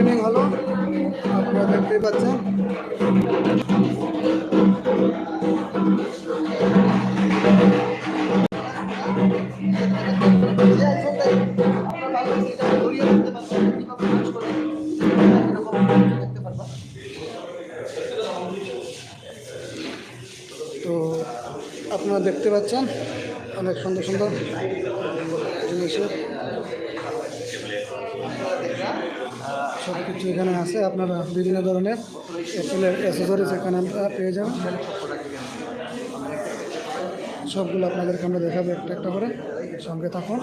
Opening হলো আপনারা দেখতেই পাচ্ছেন? তো আপনারা দেখতে পাচ্ছেন অনেক সুন্দর সুন্দর জিনিসের সব কিছু এখানে আছে আপনারা বিভিন্ন ধরনের অ্যাপেলের অ্যাসেসরিজ এখানে আপনারা পেয়ে যাবেন। সবগুলো আপনাদেরকে আমরা দেখাবো একটা একটা করে সঙ্গে থাকুন।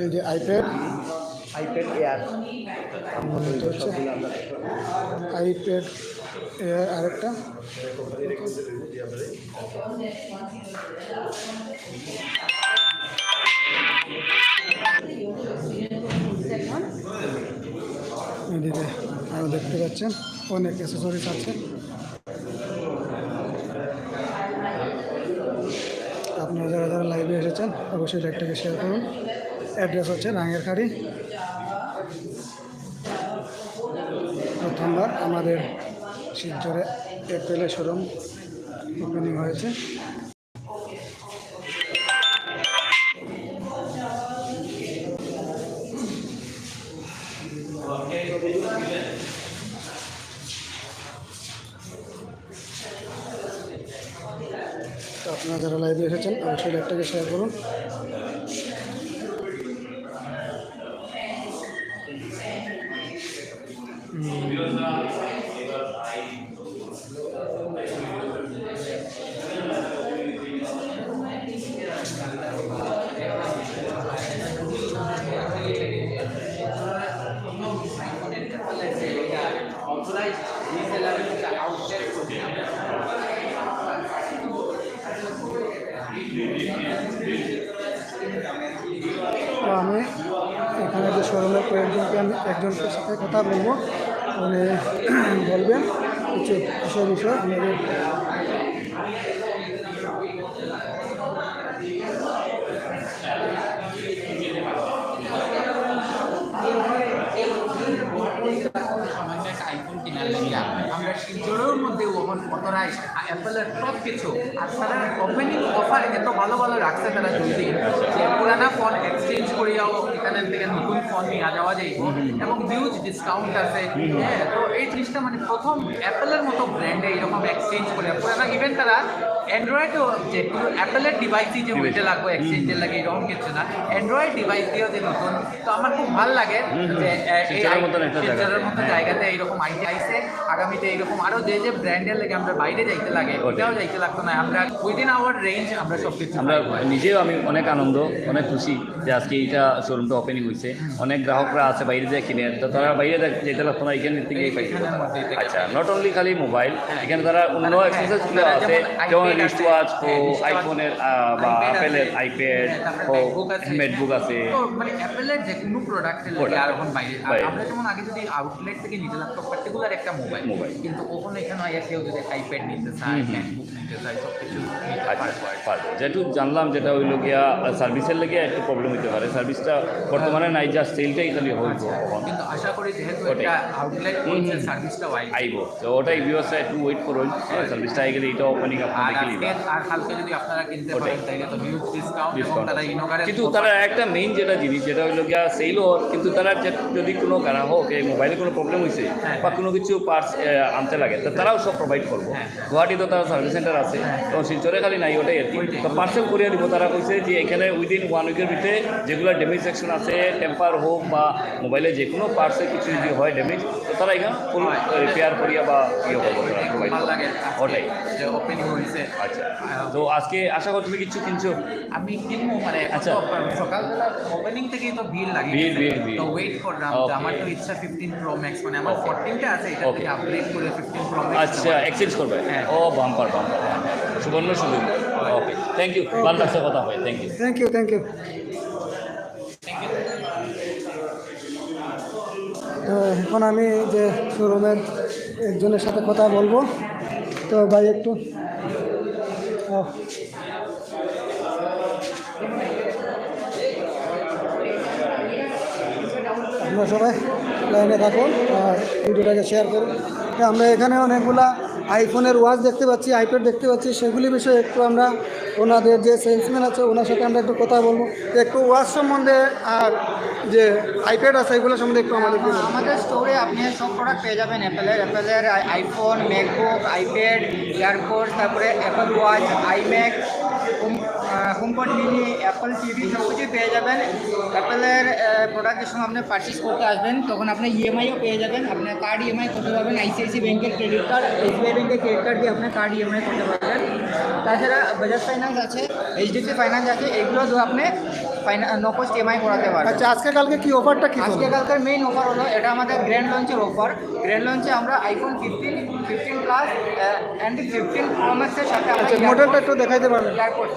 এই যে iPad iPad Air iPad Air আরেকটা। এদিকে দেখতে পাচ্ছেন, অনেক অ্যাসেসরিজ আছে। আপনারা যারা যারা লাইভে এসেছেন, অবশ্যই লাইভটাকে শেয়ার করুন। অ্যাড্রেস হচ্ছে রাঙের খাড়ি প্রথমবার আমাদের শিলচরে এপ্রিলের শোরুম ওপেনিং হয়েছে। আপনারা যারা লাইভে এসেছেন অবশ্যই লাইভটাকে শেয়ার করুন। একজনের সাথে কথা বলব। মানে বলবেন কিছু বিষয় বিষয় আমাদের আমরা শিলচরের মধ্যে ওভন অথরাইজ অ্যাপেলের সব কিছু। আর তারা ওপেনিং অফার এত ভালো ভালো রাখছে তারা দিন যে পুরানা ফোন এক্সচেঞ্জ করিয়াও এখানে থেকে নতুন ফোন নিয়ে যাওয়া যায়। এবং হিউজ ডিসকাউন্ট আছে। হ্যাঁ তো এই জিনিসটা মানে প্রথম অ্যাপেলের মতো ব্র্যান্ডে এরকম এক্সচেঞ্জ করে পুরানা ইভেন তারা অ্যান্ড্রয়েডও যে অ্যাপেলের ডিভাইসই যে হইতে লাগবে এক্সচেঞ্জের লাগে এরকম কিছু না। অ্যান্ড্রয়েড ডিভাইস দিয়েও যে নতুন। তো আমার খুব ভালো লাগে যে এই মতো জায়গাতে এইরকম আইডিয়া আইসে আগামীতে এইরকম আরও যে যে ব্র্যান্ডের লাগে আমরা বাইরে যাইতে লাগে ওটাও যাইতে লাগতো না। আমরা উইদিন আওয়ার রেঞ্জ আমরা সব কিছু আমরা নিজেও আমি অনেক আনন্দ অনেক খুশি যে আজকে এইটা শোরুমটা ওপেনিং হয়েছে অনেক গ্রাহকরা আছে বাইরে দিয়ে কিনে তো তারা বাইরে যেতে লাগতো না এখান থেকে আচ্ছা নট অনলি খালি মোবাইল এখানে তারা অন্য হ্যাঁ, এক্সেসরিজগুলো আছে যেমন রিস্ট ওয়াচ হ্যাঁ, হোক আইফোনের বা অ্যাপেলের আইপ্যাড হ্যাঁ, আছে। ম্যাকবুক আছে। মানে অ্যাপেলের যে কোনো প্রোডাক্টের লাগে আর এখন বাইরে আমরা যেমন আগে যদি আউটলেট থেকে নিতে লাগতো পার্টিকুলার একটা মোবাইল Mobile। কিন্তু ওখানে কেউ যদি নিতে চায় ম্যাকবুক নিতে চায় সব কিছু আচ্ছা পারবে। জানলাম যেটা হইল গিয়া সার্ভিসের লেগে একটু প্রবলেম হতে পারে। সার্ভিসটা বর্তমানে নাই জাস্ট সেলটাই খালি হইব কিন্তু আশা করি যেহেতু ওটাই। একটা আউটলেট আই আইব। তো ওটাই ভিউয়ার্সরা একটু ওয়েট করুন। সার্ভিসটা আই গেলে এটা ওপেনিং আর কালকে যদি আপনারা কিনতে পারেন তাহলে তো হিউজ ডিসকাউন্ট এবং তারা। কিন্তু তারা একটা মেইন যেটা জিনিস যেটা হইল গিয়া সেইল কিন্তু তারা যদি কোনো গ্রাহক এই মোবাইলে কোনো প্রবলেম হয়েছে হ্যাঁ। বা কোনো কিছু পার্টস আনতে লাগে। তো তারাও সব প্রোভাইড করব। হ্যাঁ। গুয়াহাটিতে তারা সার্ভিস সেন্টার আছে তো শিলচরে খালি নাই ওটাই আর কি। তো পার্সেল করিয়ে দিব তারা কইছে যে এখানে উইদিন ওয়ান উইকের ভিতরে যেগুলো ড্যামেজ সেকশন আছে টেম্পার হোক বা মোবাইলে যে কোনো পার্টসে কিছু যদি হয় ড্যামেজ তো তারা এখানে ফুল রিপেয়ার করিয়া বা ইয়ে করব ওটাই। আচ্ছা। তো আজকে আশা করি তুমি কিছু কিনছো? আমি কিনবো মানে আচ্ছা। সকালবেলা ওপেনিং থেকেই তো ভিড় লাগে। ভিড়, ভিড়, ভিড়। তো ওয়েট করলাম আমার তো ইচ্ছা ফিফটিন প্রো ম্যাক্স মানে আমার. ফোরটিনটা আছে এটা Okay. আচ্ছা এক্সচেঞ্জ করবে? হ্যাঁ। ও বাম্পার বাম্পার সুবর্ণ সুবর্ণ ওকে থ্যাংক ইউ ভালো লাগছে কথা হয় thank you thank you thank you তো এখন আমি যে শোরুমের একজনের সাথে কথা বলব। তো ভাই একটু আপনার সবাই লাইনে থাকুন আর ভিডিওটাকে শেয়ার করুন। আমরা এখানে অনেকগুলা আইফোনের ওয়াচ দেখতে পাচ্ছি আইপ্যাড দেখতে পাচ্ছি, সেগুলি বিষয়ে একটু আমরা ওনাদের যে সেলসম্যান আছে, ওনার সাথে আমরা একটু কথা বলব। একটু ওয়াচ সম্বন্ধে আর যে আইপ্যাড আছে, এগুলো সম্বন্ধে একটু আমাদের আমাদের স্টোরে আপনি সব প্রোডাক্ট পেয়ে যাবেন অ্যাপেলের অ্যাপেলের আইফোন ম্যাকবুক আইপ্যাড এয়ারপোর্ট তারপরে Apple Watch iMac HomePod mini Apple TV সব কিছুই পেয়ে যাবেন। অ্যাপেলের প্রোডাক্টের সঙ্গে আপনি পারচেস করতে আসবেন তখন আপনি ইএমআইও পেয়ে যাবেন। আপনার কার্ড ইএমআই করতে পারবেন আইসিআইসি ব্যাংকের ক্রেডিট কার্ড এসবিআই ব্যাংকের ক্রেডিট কার্ড দিয়ে আপনার কার্ড ইএমআই করতে পারবেন। তাছাড়া বাজাজ ফাইন্যান্স আছে এইচডিএফসি ফাইন্যান্স আছে এগুলো দিয়ে আপনি নকস্ট ইএমআই করাতে পারবেন। আচ্ছা আজকে কালকে কি অফারটা কি আজকে? কালকার মেইন অফার হলো এটা আমাদের গ্র্যান্ড লঞ্চের অফার গ্র্যান্ড লঞ্চে আমরা iPhone fifteen fifteen plus and fifteen প্রোম্যাক্সের সাথে আমরা আচ্ছা মডেলটা একটু দেখাইতে পারবেন। AirPods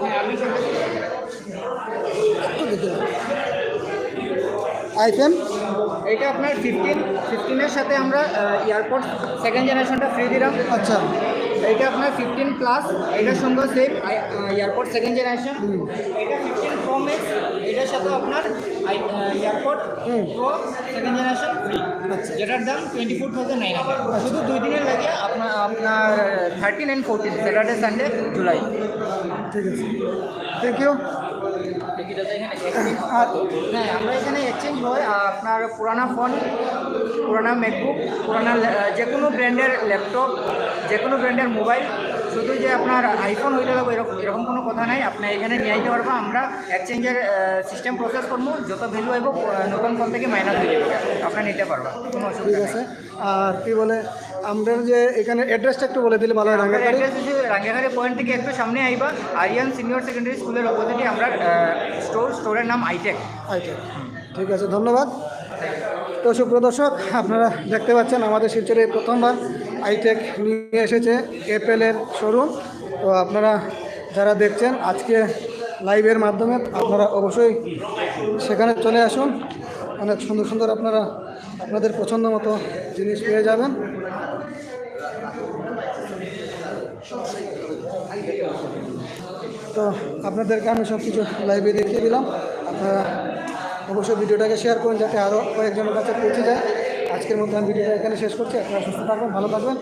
iPhone? এটা আপনার ফিফটিন ফিফটিনের সাথে আমরা এয়ারপোর্ট সেকেন্ড জেনারেশনটা ফ্রি দিলাম। আচ্ছা। এটা আপনার ফিফটিন প্লাস এটার সঙ্গে সেম এয়ারপোর্ট সেকেন্ড জেনারেশন এটা ফিফটিন প্রো ম্যাক্স এটার সাথে আপনার AirPods pro second generation free যেটার দাম twenty four thousand nine hundred শুধু দুই দিনের লাগে আপনার আপনার thirteen and fourteen Saturday Sunday July ঠিক আছে। থ্যাংক ইউ হ্যাঁ আমরা এখানে এক্সচেঞ্জ হয় আপনার পুরানা ফোন পুরানা ম্যাকবুক পুরানা যে কোনো ব্র্যান্ডের ল্যাপটপ যে কোনো ব্র্যান্ডের মোবাইল শুধু যে আপনার আইফোন হইলে লাগবে এরকম এরকম কোনো কথা নাই। আপনি এখানে নিয়ে আইতে পারব আমরা এক্সচেঞ্জের সিস্টেম প্রসেস করব। যত ভ্যালু আইব নতুন ফোন থেকে মাইনাস হয়ে যাবে। আপনার নিতে পারবা কোনো অসুবিধা আছে। আর কি বলে? আমাদের যে এখানে অ্যাড্রেসটা একটু বলে দিলে ভালো হয় হচ্ছে রাঙ্গাঘাটি পয়েন্ট থেকে একটু সামনে আইবা। আরিয়ান সিনিয়র সেকেন্ডারি স্কুলের অপোজিটে আমরা স্টোর স্টোরের নাম আইটেক আইটেক ঠিক আছে ধন্যবাদ। তো সুপ্রদর্শক আপনারা দেখতে পাচ্ছেন আমাদের শিলচরে প্রথমবার আইটেক নিয়ে এসেছে এপেলের শোরুম তো আপনারা যারা দেখছেন আজকে লাইভের মাধ্যমে আপনারা অবশ্যই সেখানে চলে আসুন। অনেক সুন্দর সুন্দর আপনারা আপনাদের পছন্দ মতো জিনিস পেয়ে যাবেন। তো আপনাদেরকে আমি সব কিছু লাইভে দেখিয়ে দিলাম। আপনারা অবশ্যই ভিডিওটাকে শেয়ার করুন যাতে আরও কয়েকজনের কাছে পৌঁছে যায়। আজকের মধ্যে আমি ভিডিওটা এখানে শেষ করছি। আপনারা সুস্থ থাকবেন, ভালো থাকবেন।